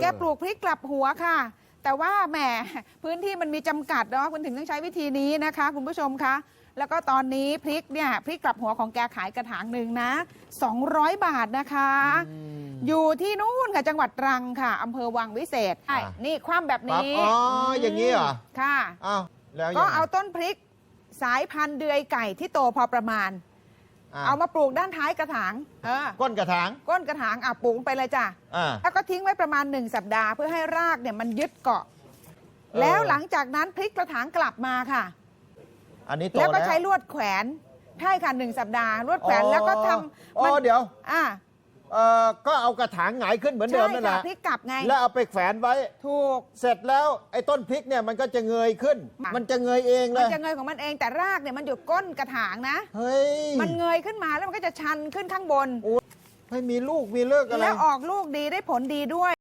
แกปลูกพริกกลับหัวค่ะ แต่ว่าแหมพื้นที่มันมีจำกัดเนาะคุณถึงต้องใช้วิธีนี้นะคะ คุณผู้ชมคะแล้วก็ตอนนี้พริกเนี่ยพริกกลับหัวของแกขายกระถางหนึ่งนะ 200 บาทนะคะอยู่ที่นู่นค่ะจังหวัดตรังค่ะอำเภอวังวิเศษใช่อะนี่ความแบบปั๊บนี้อ๋ออย่างนี้เหรอค่ะอ้าวแล้วก็ยังไงเอาต้นพริกสายพันธุ์เดือยไก่ที่โตพอประมาณ อะเอามาปลูกด้านท้ายกระถางเออก้นกระถาง ก้นกระถางอะปลูกไปเลยจ้ะอ่า แล้วก็ทิ้งไว้ประมาณ 1 สัปดาห์เพื่อให้รากเนี่ยมันยึดเกาะ เออ แล้วหลังจากนั้นพลิกกระถางกลับมาค่ะ อันนี้โตแล้วก็แล้วใช้ลวดแขวนใช่ค่ะหนึ่งสัปดาห์ลวดแขวนแล้วก็ทำอ๋อมันเดี๋ยว อ่า เอ่อก็เอากระถางหงายขึ้นเหมือนเดิใช่มนั่นแหค่ะละพลิกกลับไง แล้วเอาไปแขวนไว้ ถูก เสร็จแล้วไอ้ต้นพริกเนี่ยมันก็จะเงยขึ้น ค่ะ มันจะเงยเองเลมันยจะเงยของมันเองแต่รากเนี่ยมันอยู่ก้นกระถางนะ เฮ้ยมันเงยขึ้นมาแล้วมันก็จะชันขึ้นข้างบนให้มีลูกมีเลิกอะไร แล้วออกลูกดีได้ผลดีด้วย